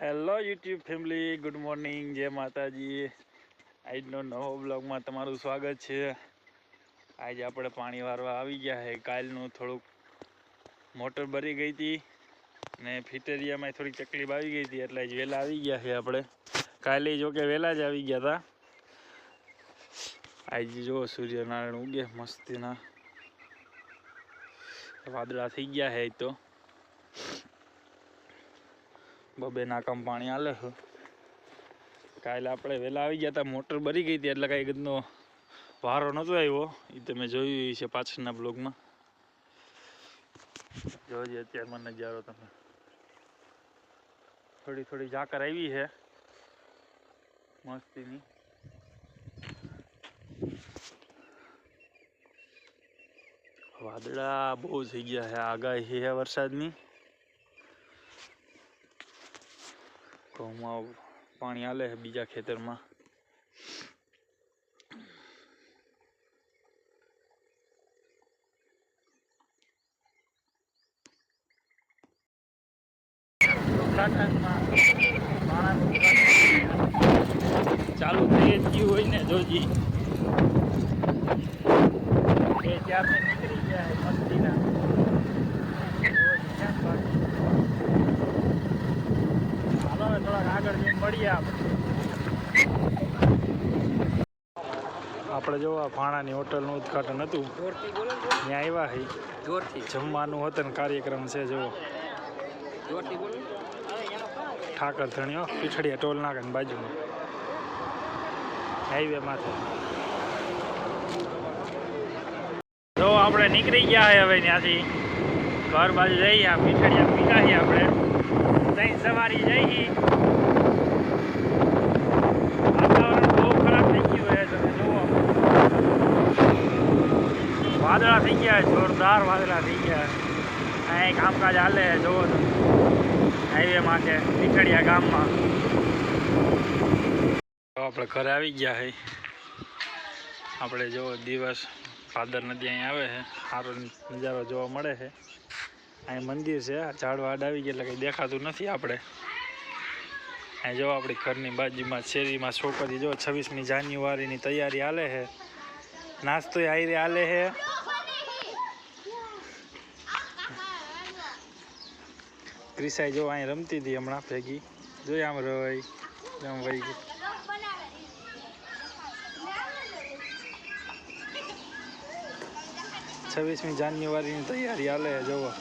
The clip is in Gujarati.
Hello YouTube family good morning જય માતાજી. આજનો નવો બ્લોગમાં તમારું સ્વાગત છે. આજે આપણે પાણી વારવા આવી ગયા છે કાલનું થોડુંક મોટર ભરી ગઈ હતી ને ફિટેરિયામાં થોડીક તકલીફ આવી ગઈ હતી, એટલે જ વહેલા આવી ગયા છે આપણે. કાલે જો કે વહેલા જ આવી ગયા હતા આજે જો સૂર્યનારાયણ ઉગે મસ્તીના. વાદળા થઈ ગયા છે તો. બબે નાકામ પાણી આલે છે કાલે આપણે વહેલા આવી ગયા હતા મોટર ભરી ગઈ હતી એટલે કાંઈ ગંદનો વારો નહોતો આવ્યો. એ તમે જોયું છે પાછળના બ્લોગમાં. જોજે અત્યારમાં નજારો તમે. થોડી થોડી ઝાકર આવી છે. મસ્તીની. વાદળા બહુ થઈ ગયા છે, આગાહી છે વરસાદની. ઘઉંમાં પાણી આલે છે બીજા ખેતરમાં. ચાલુ થઈ જ ગયું હોય ને જોજી. એ ત્યારથી નીકળી ગયા મસ્તીના જોજી કેમ બાકી. હાલો હવે થોડાક આગળ જઈને મળીએ આપણે આપણે જો આ ભાણાની હોટલનું ઉદઘાટન હતું. ત્યાં આવ્યા હઈ જોરથી. જમવાનું હતું ને કાર્યક્રમ છે જો જોરથી બોલો ઠાકર ધણીઓ પીઠડિયા ટોલ નાકાની બાજુમાં. હાઈવે માથે. જો આપણે નીકળી ગયા છે હવે ત્યાંથી. ઘર બાજુ જઈએ પીઠડિયા આપણે. ત્યાં સવારી જઈએ વાતાવરણ બહુ ખરાબ થઈ ગયું છે તમે જુઓ વાદળા થઈ ગયા જોરદાર વાદળા થઈ ગયા. અહીં કામકાજ હાલે, જુઓ તમે હાઈવે માથે પીઠડિયા ગામમાં. તો આપણે ઘરે આવી ગયા છે આપણે જો દિવસ ભાદર નદી અહીં આવે છે. સારો નજારો જોવા મળે છે. અહીં મંદિર છે ઝાડવા આવી ગયા, એટલે કંઈ દેખાતું નથી આપણે. અહીં જો આપણી ઘરની બાજુમાં, શેરીમાં છોકરી જો છવ્વીસમી જાન્યુઆરીની તૈયારી હાલે છે. નાસ્તો આયરે હાલે છે. ક્રિસાઈ જો અહીં રમતી હતી હમણાં ભેગી જોઈ આમ રહી આમ વહી ગઈ છવ્વીસમી જાન્યુઆરીની તૈયારી હાલે જોવો